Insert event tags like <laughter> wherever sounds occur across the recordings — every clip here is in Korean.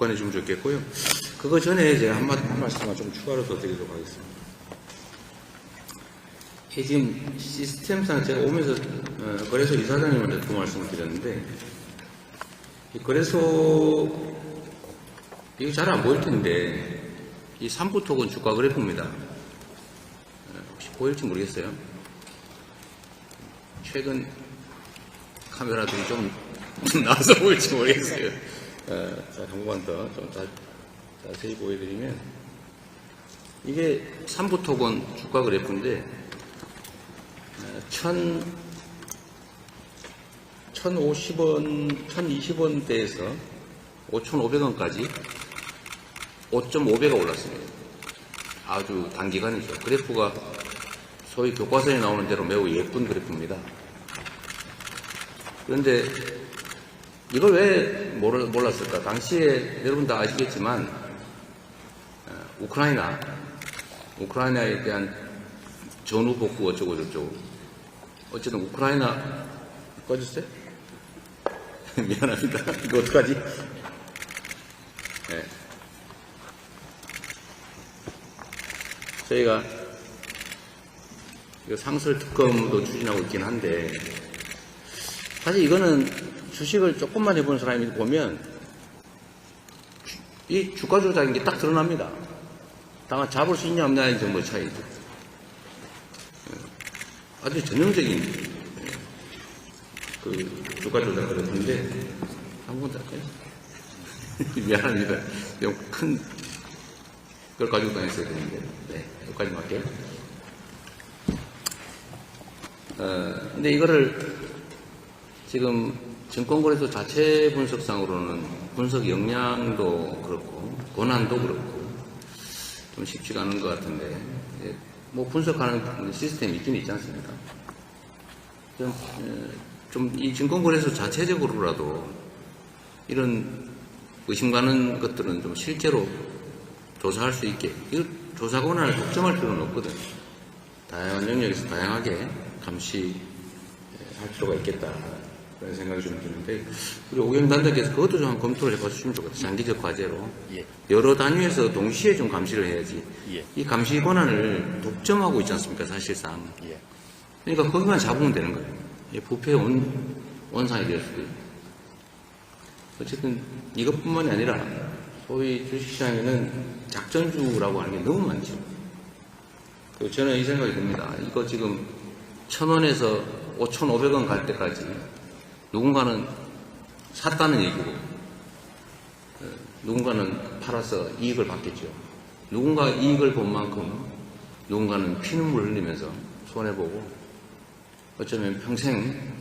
복관해 주면 좋겠고요. 그거 전에 제가 한, 마, 한 말씀만 좀 추가로 더 드리도록 하겠습니다. 이 지금 시스템상 제가 오면서 어, 거래소 이사장님한테 그 말씀을 드렸는데 이 거래소 이거 잘 안 보일 텐데 이 삼부톡은 주가 그래프입니다. 어, 혹시 보일지 모르겠어요. 최근 카메라들이 좀 <laughs> 나와서 보일지 모르겠어요. 어, 자, 한 번만 더 좀 자세히 보여드리면 이게 삼부톡은 주가 그래프인데 어, 천 1,050원, 1,020원대에서 5,500원까지 5.5배가 올랐습니다. 아주 단기간이죠. 그래프가 소위 교과서에 나오는 대로 매우 예쁜 그래프입니다. 그런데 이걸 왜 몰랐을까? 당시에 여러분 다 아시겠지만 어, 우크라이나, 우크라이나에 대한 전후 복구 어쩌고 저쩌고 어쨌든 우크라이나 꺼졌어요? <laughs> 미안합니다. 이거 어떡하지? 네. 저희가 상설 특검도 추진하고 있긴 한데 사실 이거는 주식을 조금만 해보는 사람이 보면 주- 이 주가 조작인 게 딱 드러납니다. 다만 잡을 수 있냐 없냐의 정도 차이죠. 예. 아주 전형적인 예, 그 주가 조작 그랬는데 한번 할까요? <laughs> 미안합니다. 큰 그걸 가지고 다녔어야 되는데 네, 여기까지 할게요. 어, 근데 이거를 지금 증권거래소 자체 분석상으로는 분석 역량도 그렇고 권한도 그렇고 좀 쉽지가 않은 것 같은데 예, 뭐 분석하는 시스템이 있긴 있지 않습니까? 좀이 증권거래소 자체적으로라도 이런 의심 가는 것들은 좀 실제로 조사할 수 있게 이 조사 권한을 독점할 필요는 없거든. 다양한 영역에서 다양하게 감시할 필요가 있겠다. 그런 생각이 좀 드는데 우리 오경 단장께서 그것도 좀 검토를 해봐주시면 좋겠다. 장기적 과제로 예. 여러 단위에서 동시에 좀 감시를 해야지. 예. 이 감시 권한을 독점하고 있지 않습니까? 사실상. 예. 그러니까 거기만 잡으면 되는 거예요. 이 부패의 원, 원상이 될 수도 있고. 어쨌든 이것뿐만이 아니라 소위 주식시장에는 작전주라고 하는 게 너무 많죠. 그 저는 이 생각이 듭니다. 이거 지금 천원에서 5,500원 갈 때까지 누군가는 샀다는 얘기고 어, 누군가는 팔아서 이익을 받겠죠. 누군가 이익을 본 만큼 누군가는 피눈물 흘리면서 손해보고 어쩌면 평생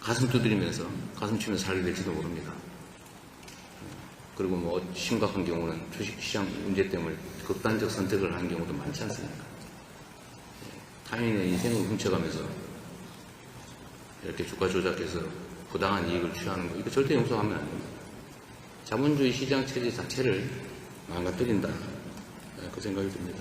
가슴 두드리면서 가슴 치면서 살게 될지도 모릅니다. 그리고 뭐 심각한 경우는 주식시장 문제 때문에 극단적 선택을 한 경우도 많지 않습니까? 타인의 인생을 훔쳐가면서 이렇게 주가 조작해서 부당한 이익을 취하는 거 이거 절대 용서하면 안 됩니다. 자본주의 시장 체제 자체를 망가뜨린다 네, 그 생각이 듭니다.